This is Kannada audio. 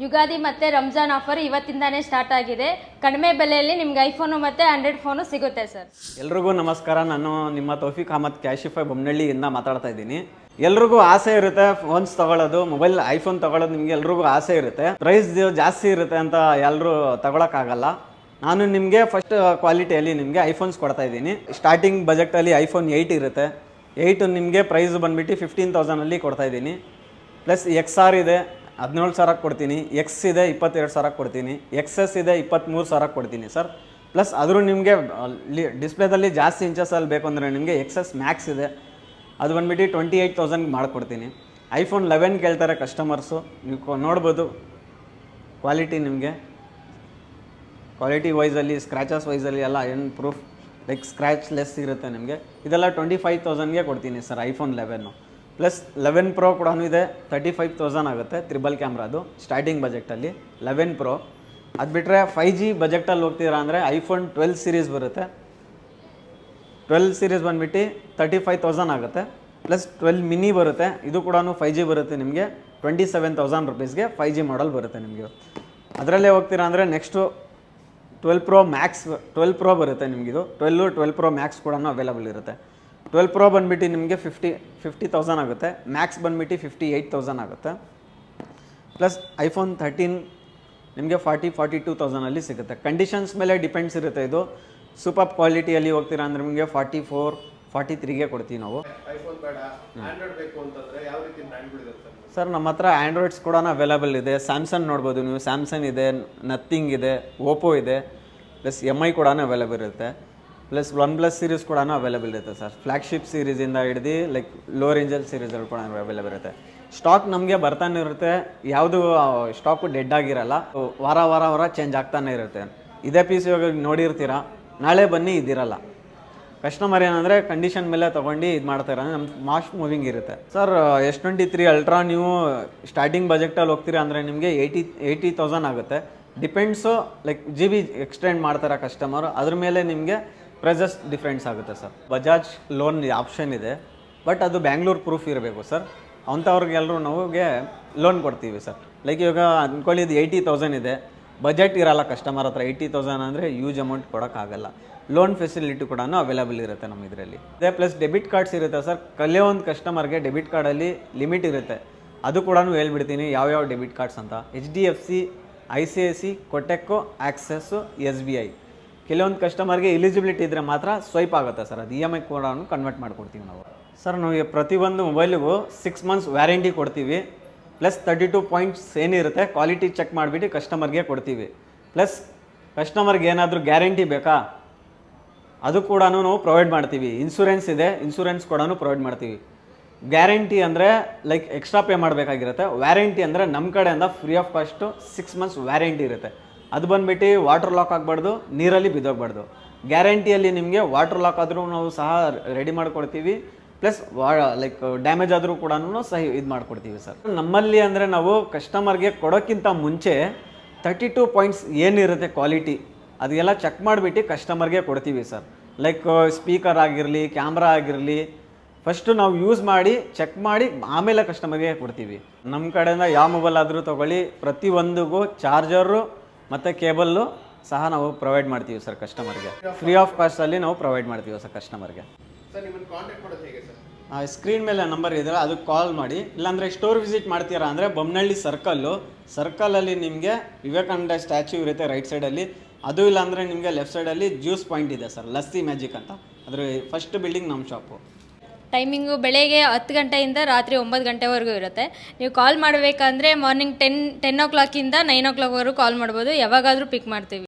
ಯುಗಾದಿ ಮತ್ತೆ ರಂಜಾನ್ ಆಫರ್ ಇವತ್ತಿಂದಾನೇ ಸ್ಟಾರ್ಟ್ ಆಗಿದೆ. ಕಡಿಮೆ ಬೆಲೆಯಲ್ಲಿ ನಿಮ್ಗೆ ಐಫೋನು ಮತ್ತೆ ಆಂಡ್ರಾಯ್ಡ್ ಫೋನು ಸಿಗುತ್ತೆ ಸರ್ ಎಲ್ರಿಗೂ ನಮಸ್ಕಾರ. ನಾನು ನಿಮ್ಮ ತೌಫಿಕ್ ಅಹಮದ್ ಕ್ಯಾಶಿಫೈ ಬೊಮ್ಮನಹಳ್ಳಿಯಿಂದ ಮಾತಾಡ್ತಾ ಇದ್ದೀನಿ. ಎಲ್ರಿಗೂ ಆಸೆ ಇರುತ್ತೆ ಫೋನ್ಸ್ ತಗೊಳ್ಳೋದು ಮೊಬೈಲ್ ಐಫೋನ್ ತಗೊಳ್ಳೋದು ನಿಮ್ಗೆ ಎಲ್ರಿಗೂ ಆಸೆ ಇರುತ್ತೆ. ಪ್ರೈಸ್ ಜಾಸ್ತಿ ಇರುತ್ತೆ ಅಂತ ಎಲ್ಲರೂ ತಗೊಳಕ್ಕಾಗಲ್ಲ. ನಾನು ನಿಮಗೆ ಫಸ್ಟ್ ಕ್ವಾಲಿಟಿಯಲ್ಲಿ ನಿಮಗೆ ಐಫೋನ್ಸ್ ಕೊಡ್ತಾ ಇದ್ದೀನಿ. ಸ್ಟಾರ್ಟಿಂಗ್ ಬಜೆಟಲ್ಲಿ ಐಫೋನ್ ಏಯ್ಟ್ ಇರುತ್ತೆ. ಏಯ್ಟು ನಿಮಗೆ ಪ್ರೈಸ್ ಬಂದ್ಬಿಟ್ಟು ಫಿಫ್ಟೀನ್ ತೌಸಂಡಲ್ಲಿ ಕೊಡ್ತಾ ಇದ್ದೀನಿ. ಪ್ಲಸ್ ಎಕ್ಸ್ ಆರ್ ಇದೆ. ಹದಿನೇಳು ಸಾವಿರಕ್ಕೆ ಕೊಡ್ತೀನಿ ಎಕ್ಸ್ ಇದೆ ಇಪ್ಪತ್ತೆರಡು ಸಾವಿರಕ್ಕೆ ಕೊಡ್ತೀನಿ ಎಕ್ಸ್ ಎಸ್ ಇದೆ ಇಪ್ಪತ್ತ್ಮೂರು ಸಾವಿರಕ್ಕೆ ಕೊಡ್ತೀನಿ ಸರ್. ಪ್ಲಸ್ ಆದರೂ ನಿಮಗೆ ಡಿಸ್ಪ್ಲೇದಲ್ಲಿ ಜಾಸ್ತಿ ಇಂಚಸಲ್ಲಿ ಬೇಕು ಅಂದರೆ ನಿಮಗೆ ಎಕ್ಸ್ ಎಸ್ ಮ್ಯಾಕ್ಸ್ ಇದೆ. ಅದು ಬಂದುಬಿಟ್ಟು ಟ್ವೆಂಟಿ ಏಯ್ಟ್ ತೌಸಂಡ್ ಮಾಡಿಕೊಡ್ತೀನಿ. ಐಫೋನ್ ಲೆವೆನ್ ಕೇಳ್ತಾರೆ ಕಸ್ಟಮರ್ಸು ನೀವು ನೋಡ್ಬೋದು. ಕ್ವಾಲಿಟಿ ನಿಮಗೆ. ಕ್ವಾಲಿಟಿ ವೈಸಲ್ಲಿ ಸ್ಕ್ರ್ಯಾಚಸ್ ವೈಸಲ್ಲಿ ಎಲ್ಲ ಏನು ಪ್ರೂಫ್ ಲೈಕ್ ಸ್ಕ್ರ್ಯಾಚ್ ಲೆಸ್ ಇರುತ್ತೆ ನಿಮಗೆ. ಇದೆಲ್ಲ ಟ್ವೆಂಟಿ ಫೈವ್ ತೌಸಂಡ್ಗೆ ಕೊಡ್ತೀನಿ sir iPhone eleven plus eleven pro ಕೂಡ ಇದೆ. ತರ್ಟಿ ಫೈವ್ ತೌಸಂಡ್ ಆಗುತ್ತೆ ತ್ರಿಬಲ್ ಕ್ಯಾಮ್ರಾದು ಸ್ಟಾರ್ಟಿಂಗ್ ಬಜೆಟಲ್ಲಿ ಲೆವೆನ್ ಪ್ರೋ. ಅದು ಬಿಟ್ಟರೆ ಫೈ ಜಿ ಬಜೆಟಲ್ಲಿ ಹೋಗ್ತೀರಾ ಅಂದರೆ ಐಫೋನ್ ಟ್ವೆಲ್ ಸೀರೀಸ್ ಬರುತ್ತೆ. ಟ್ವೆಲ್ ಸೀರೀಸ್ ಬಂದ್ಬಿಟ್ಟು ತರ್ಟಿ ಫೈವ್ ತೌಸಂಡ್ ಆಗುತ್ತೆ. ಪ್ಲಸ್ ಟ್ವೆಲ್ ಮಿನಿ ಬರುತ್ತೆ. ಇದು ಕೂಡ ಫೈ ಜಿ ಬರುತ್ತೆ ನಿಮಗೆ. ಟ್ವೆಂಟಿ ಸೆವೆನ್ ತೌಸಂಡ್ ರುಪೀಸ್ಗೆ ಫೈ ಜಿ ಮಾಡಲ್ ಬರುತ್ತೆ ನಿಮಗೆ. ಅದರಲ್ಲೇ ಹೋಗ್ತೀರಾ ಅಂದರೆ next twelve pro max twelve pro ಬರುತ್ತೆ ನಿಮಗಿದು ಟ್ವೆಲ್ಲು ಟ್ವೆಲ್ ಪ್ರೋ ಮ್ಯಾಕ್ಸ್ ಕೂಡ ಅವೈಲಬಲ್ ಇರುತ್ತೆ. ಟ್ವೆಲ್ ಪ್ರೋ ಬಂದ್ಬಿಟ್ಟು ನಿಮಗೆ ಫಿಫ್ಟಿ ಫಿಫ್ಟಿ ತೌಸಂಡ್ ಆಗುತ್ತೆ. ಮ್ಯಾಕ್ಸ್ ಬಂದ್ಬಿಟ್ಟು ಫಿಫ್ಟಿ ಏಯ್ಟ್ ತೌಸಂಡ್ ಆಗುತ್ತೆ. ಪ್ಲಸ್ ಐಫೋನ್ ಥರ್ಟೀನ್ ನಿಮಗೆ ಫಾರ್ಟಿ ಫಾರ್ಟಿ ಟೂ ತೌಸಂಡಲ್ಲಿ ಸಿಗುತ್ತೆ. ಕಂಡೀಷನ್ಸ್ ಮೇಲೆ ಡಿಪೆಂಡ್ಸ್ ಇರುತ್ತೆ ಇದು. ಸೂಪರ್ ಕ್ವಾಲಿಟಿಯಲ್ಲಿ ಹೋಗ್ತೀರಾ ಅಂದರೆ ನಿಮಗೆ ಫಾರ್ಟಿ ಫೋರ್ ಫಾರ್ಟಿ ತ್ರೀಗೆ ಕೊಡ್ತೀವಿ ನಾವು. ಸರ್ ನಮ್ಮ ಹತ್ರ ಆ್ಯಂಡ್ರಾಯ್ಡ್ಸ್ ಕೂಡ ಅವೈಲೇಬಲ್ ಇದೆ. ಸ್ಯಾಮ್ಸಂಗ್ ನೋಡ್ಬೋದು ನೀವು. ಸ್ಯಾಮ್ಸಂಗ್ ಇದೆ ನಥಿಂಗ್ ಇದೆ ಓಪೋ ಇದೆ. ಪ್ಲಸ್ ಎಂ ಐ ಕೂಡ ಅವೈಲೇಬಲ್ ಇರುತ್ತೆ. ಪ್ಲಸ್ ಒನ್ ಪ್ಲಸ್ ಸೀರೀಸ್ ಕೂಡ ಅವೈಲೇಬಲ್ ಇರುತ್ತೆ ಸರ್. ಫ್ಲ್ಯಾಗ್ಶಿಪ್ ಸೀರೀಸಿಂದ ಹಿಡ್ದು ಲೈಕ್ ಲೋ ರೇಂಜಲ್ ಸೀರೀಸ್ಗಳು ಕೂಡ ಅವೈಲೇಬಲ್ ಇರುತ್ತೆ. ಸ್ಟಾಕ್ ನಮಗೆ ಬರ್ತಾನೆ ಇರುತ್ತೆ. ಯಾವುದು ಸ್ಟಾಕು ಡೆಡ್ ಆಗಿರಲ್ಲ, ವಾರ ವಾರ ವಾರ ಚೇಂಜ್ ಆಗ್ತಾನೆ ಇರುತ್ತೆ. ಇದೇ ಪೀಸ್ ಇವಾಗ ನೋಡಿರ್ತೀರಾ? ನಾಳೆ ಬನ್ನಿ, ಇದಿರಲ್ಲ. ಕಸ್ಟಮರ್ ಏನಂದರೆ ಕಂಡೀಷನ್ ಮೇಲೆ ತೊಗೊಂಡು ಇದು ಮಾಡ್ತಾರೆ ಅಂದರೆ ನಮ್ಮ ಮಾಸ್ಟ್ ಮೂವಿಂಗ್ ಇರುತ್ತೆ. Sir S twenty three ultra ನೀವು ಸ್ಟಾರ್ಟಿಂಗ್ ಬಜೆಟಲ್ಲಿ ಹೋಗ್ತೀರಾ ಅಂದರೆ ನಿಮಗೆ ಏಯ್ಟಿ ಏಯ್ಟಿ ತೌಸಂಡ್ ಆಗುತ್ತೆ. Depends like G B extend ಮಾಡ್ತಾರೆ ಕಸ್ಟಮರು ಅದ್ರ ಮೇಲೆ ನಿಮಗೆ ಪ್ರೈಸಸ್ ಡಿಫ್ರೆನ್ಸ್ ಆಗುತ್ತೆ ಸರ್ ಬಜಾಜ್ ಲೋನ್ ಆಪ್ಷನ್ ಇದೆ ಬಟ್ ಅದು ಬ್ಯಾಂಗ್ಳೂರ್ ಪ್ರೂಫ್ ಇರಬೇಕು ಸರ್ ಅಂಥವ್ರಿಗೆಲ್ಲರೂ ನಮಗೆ ಲೋನ್ ಕೊಡ್ತೀವಿ ಸರ್ ಲೈಕ್ ಇವಾಗ ಅಂದ್ಕೊಳ್ಳಿ ಇದು ಏಯ್ಟಿ ತೌಸಂಡ್ ಇದೆ. ಬಜೆಟ್ ಇರಲ್ಲ ಕಸ್ಟಮರ್ ಹತ್ರ ಏಯ್ಟಿ ತೌಸಂಡ್ ಅಂದರೆ ಯೂಸ್ ಅಮೌಂಟ್ ಕೊಡೋಕ್ಕಾಗಲ್ಲ. ಲೋನ್ ಫೆಸಿಲಿಟಿ ಕೂಡ ಅವೈಲಬಲ್ ಇರುತ್ತೆ ನಮ್ಮ ಇದರಲ್ಲಿ. ಅದೇ ಪ್ಲಸ್ ಡೆಬಿಟ್ ಕಾರ್ಡ್ಸ್ ಇರುತ್ತೆ ಸರ್ ಕಲಿಯೋ ಒಂದು ಕಸ್ಟಮರ್ಗೆ ಡೆಬಿಟ್ ಕಾರ್ಡಲ್ಲಿ ಲಿಮಿಟ್ ಇರುತ್ತೆ. ಅದು ಕೂಡ ಹೇಳ್ಬಿಡ್ತೀನಿ, ಯಾವ್ಯಾವ ಡೆಬಿಟ್ ಕಾರ್ಡ್ಸ್ ಅಂತ. H D F C I C I C ಕೊಟೆಕ್ಕೋ Axis S B I ಕೆಲವೊಂದು ಕಸ್ಟಮರ್ಗೆ ಎಲಿಜಿಬಿಲಿಟಿ ಇದ್ದರೆ ಮಾತ್ರ ಸ್ವೈಪ್ ಆಗುತ್ತೆ ಸರ್. ಅದು ಇ ಎಂ ಐ ಕೂಡ ಕನ್ವರ್ಟ್ ಮಾಡ್ಕೊಡ್ತೀವಿ ನಾವು. ಸರ್ ನಾವು ಪ್ರತಿಯೊಂದು ಮೊಬೈಲಿಗೂ ಸಿಕ್ಸ್ ಮಂತ್ಸ್ ವ್ಯಾರಂಟಿ ಕೊಡ್ತೀವಿ. ಪ್ಲಸ್ ತರ್ಟಿ ಟು ಪಾಯಿಂಟ್ಸ್ ಏನಿರುತ್ತೆ ಕ್ವಾಲಿಟಿ ಚೆಕ್ ಮಾಡಿಬಿಟ್ಟು ಕಸ್ಟಮರ್ಗೆ ಕೊಡ್ತೀವಿ. ಪ್ಲಸ್ ಕಸ್ಟಮರ್ಗೆ ಏನಾದರೂ ಗ್ಯಾರಂಟಿ ಬೇಕಾ? ಅದು ಕೂಡ ನಾವು ಪ್ರೊವೈಡ್ ಮಾಡ್ತೀವಿ. ಇನ್ಸೂರೆನ್ಸ್ ಇದೆ ಇನ್ಸೂರೆನ್ಸ್ ಕೂಡ ಪ್ರೊವೈಡ್ ಮಾಡ್ತೀವಿ. ಗ್ಯಾರಂಟಿ ಅಂದರೆ ಲೈಕ್ ಎಕ್ಸ್ಟ್ರಾ ಪೇ ಮಾಡಬೇಕಾಗಿರುತ್ತೆ. ವ್ಯಾರಂಟಿ ಅಂದರೆ ನಮ್ಮ ಕಡೆಯಿಂದ free of cost six months warranty ಇರುತ್ತೆ. ಅದು ಬಂದ್ಬಿಟ್ಟು ವಾಟರ್ ಲಾಕ್ ಆಗಬಾರ್ದು, ನೀರಲ್ಲಿ ಬಿದ್ದೋಗ್ಬಾರ್ದು. ಗ್ಯಾರಂಟಿಯಲ್ಲಿ ನಿಮಗೆ ವಾಟರ್ ಲಾಕ್ ಆದರೂ ನಾವು ಸಹ ರೆಡಿ ಮಾಡಿಕೊಡ್ತೀವಿ. ಪ್ಲಸ್ ವಾ ಲೈಕ್ ಡ್ಯಾಮೇಜ್ ಆದರೂ ಕೂಡ ಸಹ ಇದು ಮಾಡಿಕೊಡ್ತೀವಿ ಸರ್ ನಮ್ಮಲ್ಲಿ ಅಂದರೆ ನಾವು ಕಸ್ಟಮರ್ಗೆ ಕೊಡೋಕ್ಕಿಂತ ಮುಂಚೆ ತರ್ಟಿ ಟು ಪಾಯಿಂಟ್ಸ್ ಏನಿರುತ್ತೆ ಕ್ವಾಲಿಟಿ ಅದೆಲ್ಲ ಚೆಕ್ ಮಾಡಿಬಿಟ್ಟು ಕಸ್ಟಮರ್ಗೆ ಕೊಡ್ತೀವಿ ಸರ್ ಲೈಕ್ ಸ್ಪೀಕರ್ ಆಗಿರಲಿ ಕ್ಯಾಮ್ರಾ ಆಗಿರಲಿ ಫಸ್ಟು ನಾವು ಯೂಸ್ ಮಾಡಿ ಚೆಕ್ ಮಾಡಿ, ಆಮೇಲೆ ಕಸ್ಟಮರ್ಗೆ ಕೊಡ್ತೀವಿ. ನಮ್ಮ ಕಡೆಯಿಂದ ಯಾವ ಮೊಬೈಲ್ ಆದರೂ ತೊಗೊಳ್ಳಿ, ಪ್ರತಿಯೊಂದಿಗೂ ಚಾರ್ಜರು ಮತ್ತು ಕೇಬಲ್ಲು ಸಹ ನಾವು ಪ್ರೊವೈಡ್ ಮಾಡ್ತೀವಿ ಸರ್ ಕಸ್ಟಮರ್ಗೆ ಫ್ರೀ ಆಫ್ ಕಾಸ್ಟಲ್ಲಿ ನಾವು ಪ್ರೊವೈಡ್ ಮಾಡ್ತೀವಿ ಸರ್ ಕಸ್ಟಮರ್ಗೆ ಸ್ಕ್ರೀನ್ ಮೇಲೆ ನಂಬರ್ ಇದೆಯಲ್ಲ ಅದಕ್ಕೆ ಕಾಲ್ ಮಾಡಿ. ಇಲ್ಲಾಂದರೆ ಸ್ಟೋರ್ ವಿಸಿಟ್ ಮಾಡ್ತೀರಾ ಅಂದರೆ ಬೊಮ್ಮನಹಳ್ಳಿ ಸರ್ಕಲ್ಲು ಸರ್ಕಲಲ್ಲಿ ನಿಮಗೆ ವಿವೇಕಾನಂದ ಸ್ಟ್ಯಾಚ್ಯೂ ಇರುತ್ತೆ ರೈಟ್ ಸೈಡಲ್ಲಿ ಅದು ಇಲ್ಲಾಂದರೆ ನಿಮಗೆ ಲೆಫ್ಟ್ ಸೈಡಲ್ಲಿ ಜ್ಯೂಸ್ ಪಾಯಿಂಟ್ ಇದೆ ಸರ್ ಲಸ್ಸಿ ಮ್ಯಾಜಿಕ್ ಅಂತ. ಅದರ ಫಸ್ಟ್ ಬಿಲ್ಡಿಂಗ್ ನಮ್ಮ ಶಾಪು ಟೈಮಿಂಗು ಬೆಳಗ್ಗೆ ಹತ್ತು ಗಂಟೆಯಿಂದ ರಾತ್ರಿ ಒಂಬತ್ತು ಗಂಟೆವರೆಗೂ ಇರುತ್ತೆ. ನೀವು ಕಾಲ್ ಮಾಡಬೇಕಂದ್ರೆ ಮಾರ್ನಿಂಗ್ ಟೆನ್ ಟೆನ್ ಓ ಕ್ಲಾಕಿಂದ ನೈನ್ ಓ ಕ್ಲಾಕ್ವರೆಗೂ ಕಾಲ್ ಮಾಡ್ಬೋದು. ಯಾವಾಗಾದರೂ ಪಿಕ್ ಮಾಡ್ತೀವಿ.